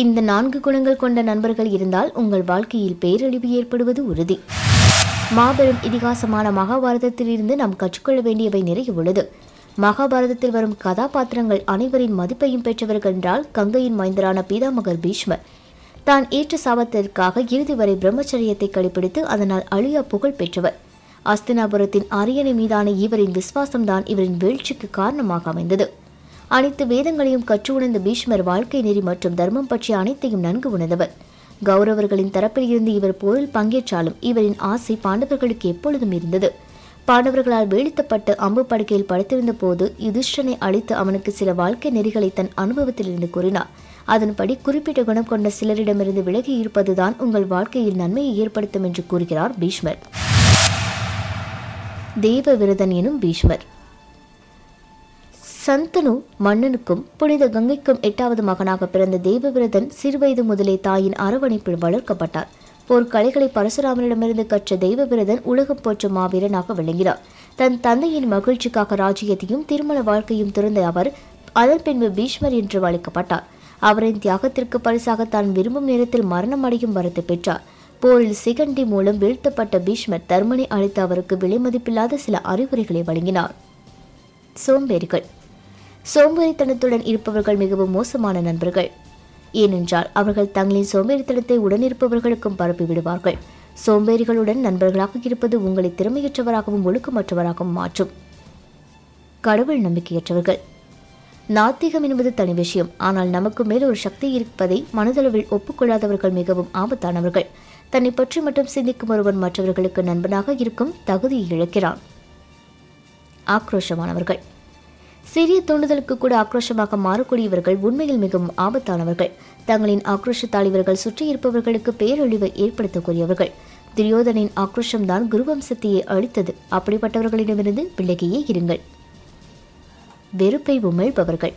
இந்த நான்கு குணங்கள் கொண்ட நண்பர்கள் இருந்தால் உங்கள் வாழ்க்கையில் பேரழிவு ஏற்படுவது உறுதி. மாபெரும் இதிகாசமான மகாபாரதத்திலிருந்து நாம் கற்றுக்கொள்ள வேண்டியவை நிறைய உள்ளது. மகாபாரதத்தில் வரும் கதாபாத்திரங்கள் அனைவரின் மதிப்பையும் பெற்றவர்கள் என்றால் கங்கையின் மைந்தரான பீதாமகர் பீஷ்மர். தான் ஏற்ற சாபத்திற்காக இறுதி வரை பிரம்மச்சரியத்தை கடைபிடித்து அதனால் அழியா புகழ் பெற்றவர். அஸ்தினாபுரத்தின் அரியணை மீதான இவரின் விசுவாசம்தான் இவரின் வீழ்ச்சிக்கு காரணமாக அமைந்தது. அனைத்து வேதங்களையும் கற்று உணர்ந்த பீஷ்மர் வாழ்க்கை நெறி மற்றும் தர்மம் பற்றிய அனைத்தையும் நன்கு உணர்ந்தவர். கௌரவர்களின் தரப்பில் இருந்து இவர் போரில் பங்கேற்றாலும் இவரின் ஆசை பாண்டவர்களுக்கு எப்பொழுதும் இருந்தது. பாண்டவர்களால் வீழ்த்தப்பட்டு அம்பு படுக்கையில் படுத்திருந்த போது யுதிஷ்டனை அழைத்து அவனுக்கு சில வாழ்க்கை நெறிகளை தன் அனுபவத்திலிருந்து கூறினார். அதன்படி குறிப்பிட்ட குணம் கொண்ட சிலரிடமிருந்து விலகி இருப்பதுதான் உங்கள் வாழ்க்கையில் நன்மையை ஏற்படுத்தும் என்று கூறுகிறார் பீஷ்மர். தேவ விரதன் எனும் பீஷ்மர். சந்தனு மன்னனுக்கும் புனித கங்கைக்கும் எட்டாவது மகனாக பிறந்த தேவவிரதன் சிறுவயது முதலே தாயின் அரவணைப்பில் வளர்க்கப்பட்டார். போர்க்கலைகளை பரசுராமனிடமிருந்து கற்ற தெய்வவிரதன் உலகம் போற்ற மாவீரனாக விளங்கினார். தன் தந்தையின் மகிழ்ச்சிக்காக ராஜ்யத்தையும் திருமண வாழ்க்கையும் துறந்த அவர் அதன் பின்பு பீஷ்மர் என்று அழைக்கப்பட்டார். அவரின் தியாகத்திற்கு பரிசாக தான் விரும்பும் நேரத்தில் மரணம் அடையும் வரத்து பெற்றார். போரில் சிகண்டி மூலம் வீழ்த்தப்பட்ட பீஷ்மர் தர்மனை அழைத்து அவருக்கு விலைமதிப்பில்லாத சில அறிவுரைகளை வழங்கினார். சோம்பேறிகள். சோம்பேறித்தனத்துடன் இருப்பவர்கள் மிகவும் மோசமான நண்பர்கள். ஏனென்றால் அவர்கள் தங்களின் சோம்பேறித்தனத்தை உடனிருப்பவர்களுக்கும் பரப்பி விடுவார்கள் சோம்பேறிகளுடன் நண்பர்களாக இருப்பது உங்களை திறமையற்றவராகவும் ஒழுக்கமற்றவராகவும் மாற்றும். கடவுள் நம்பிக்கையற்றவர்கள். நாத்திகம் என்பது தனி விஷயம். ஆனால் நமக்கு மேல் ஒரு சக்தி இருப்பதை மனதளவில் ஒப்புக்கொள்ளாதவர்கள் மிகவும் ஆபத்தானவர்கள். தன்னை பற்றி மட்டும் சிந்திக்கும் ஒருவன் மற்றவர்களுக்கு நண்பனாக இருக்கும் தகுதியை இழக்கிறான். ஆக்ரோஷமானவர்கள். சிறிய தூண்டுதலுக்கு கூட ஆக்ரோஷமாக மாறக்கூடியவர்கள் உண்மையில் மிகவும் ஆபத்தானவர்கள். தங்களின் ஆக்ரோஷத்தால் இவர்கள் சுற்றி இருப்பவர்களுக்கு பேரழிவை ஏற்படுத்தக்கூடியவர்கள். துரியோதனின் ஆக்ரோஷம்தான் குருவம்சத்தையே அழித்தது. அப்படிப்பட்டவர்களிடமிருந்து விலகியே இருங்கள். வெறுப்பை உமிழ்பவர்கள்.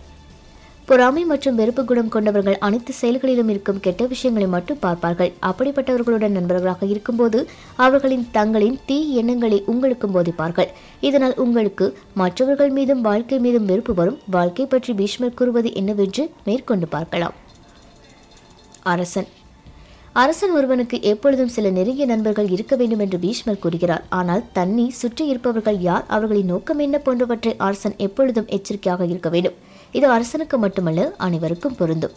பொறாமை மற்றும் வெறுப்பு குணம் கொண்டவர்கள் அனைத்து செயல்களிலும் இருக்கும் கெட்ட விஷயங்களை மட்டும் பார்ப்பார்கள். அப்படிப்பட்டவர்களுடன் நண்பர்களாக இருக்கும்போது அவர்களின் தங்களின் தீ எண்ணங்களை உங்களுக்கும் போதிப்பார்கள். இதனால் உங்களுக்கு மற்றவர்கள் மீதும் வாழ்க்கை மீதும் வெறுப்பு வரும். வாழ்க்கை பற்றி பீஷ்மர் கூறுவது என்னவென்று மேற்கொண்டு பார்க்கலாம். அரசன். அரசன் ஒருவனுக்கு எப்பொழுதும் சில நெருங்கிய நண்பர்கள் இருக்க வேண்டும் என்று பீஷ்மர் கூறுகிறார். ஆனால் தன்னை சுற்றி இருப்பவர்கள் யார்? அவர்களின் நோக்கம் என்ன? போன்றவற்றை அரசன் எப்பொழுதும் எச்சரிக்கையாக இருக்க வேண்டும். இது அரசனுக்கு மட்டுமல்ல அனைவருக்கும் பொருந்தும்.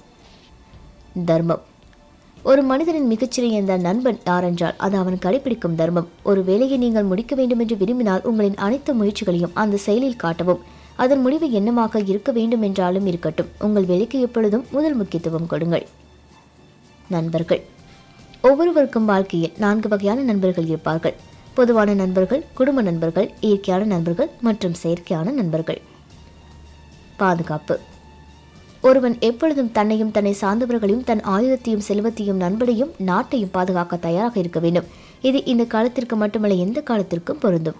தர்மம். ஒரு மனிதனின் மிகச்சிறிய நண்பன் யாரென்றால் அது அவன் கடைபிடிக்கும் தர்மம். ஒரு வேலையை நீங்கள் முடிக்க வேண்டும் என்று விரும்பினால் உங்களின் அனைத்து முயற்சிகளையும் அந்த செயலில் காட்டவும். அதன் முடிவு என்னமாக இருக்க வேண்டும் என்றாலும் இருக்கட்டும். உங்கள் வேலைக்கு எப்பொழுதும் முதல் முக்கியத்துவம் கொடுங்கள். நண்பர்கள். ஒவ்வொருவருக்கும் வாழ்க்கையில் நான்கு வகையான நண்பர்கள் இருப்பார்கள். பொதுவான நண்பர்கள் குடும்ப நண்பர்கள் இயற்கையான நண்பர்கள் மற்றும் செயற்கையான நண்பர்கள். பாதுகாப்பு. ஒருவன் எப்பொழுதும் தன்னையும் தன்னை சார்ந்தவர்களையும் தன் ஆயுதத்தையும் செல்வத்தையும் நண்பனையும் நாட்டையும் பாதுகாக்க தயாராக இருக்க வேண்டும். இது இந்த காலத்திற்கு மட்டுமல்ல எந்த காலத்திற்கும் பொருந்தும்.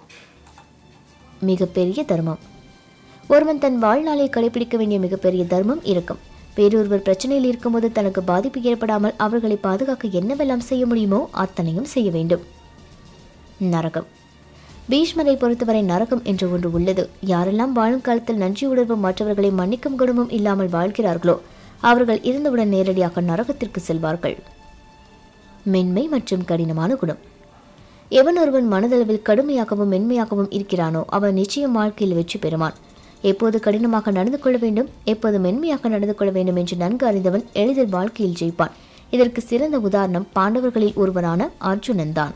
மிகப்பெரிய தர்மம். ஒருவன் தன் வாழ்நாளில் கடைபிடிக்க வேண்டிய மிகப்பெரிய தர்மம் இருக்கும். வேறொருவர் பிரச்சனையில் இருக்கும்போது தனக்கு பாதிப்பு ஏற்படாமல் அவர்களை பாதுகாக்க என்னவெல்லாம் செய்ய முடியுமோ அத்தனையும் செய்ய வேண்டும். நரகம். பீஷ்மரை பொறுத்தவரை நரகம் என்று ஒன்று உள்ளது. யாரெல்லாம் வாழும் காலத்தில் நன்றி உணர்வு மற்றவர்களை மன்னிக்கும் குணமும் இல்லாமல் வாழ்கிறார்களோ அவர்கள் இருந்தவுடன் நேரடியாக நரகத்திற்கு செல்வார்கள். மென்மை மற்றும் கடினமான குணம். எவன் ஒருவன் மனதளவில் கடுமையாகவும் மென்மையாகவும் இருக்கிறானோ அவன் நிச்சயம் வாழ்க்கையில் வெற்றி பெறுவான். எப்போது கடினமாக நடந்து கொள்ள வேண்டும் எப்போது மென்மையாக நடந்து கொள்ள வேண்டும் என்று நன்கு அறிந்தவன் எளிதில் வாழ்க்கையில் ஜெயிப்பான். இதற்கு சிறந்த உதாரணம் பாண்டவர்களில் ஒருவரான அர்ஜுனன் தான்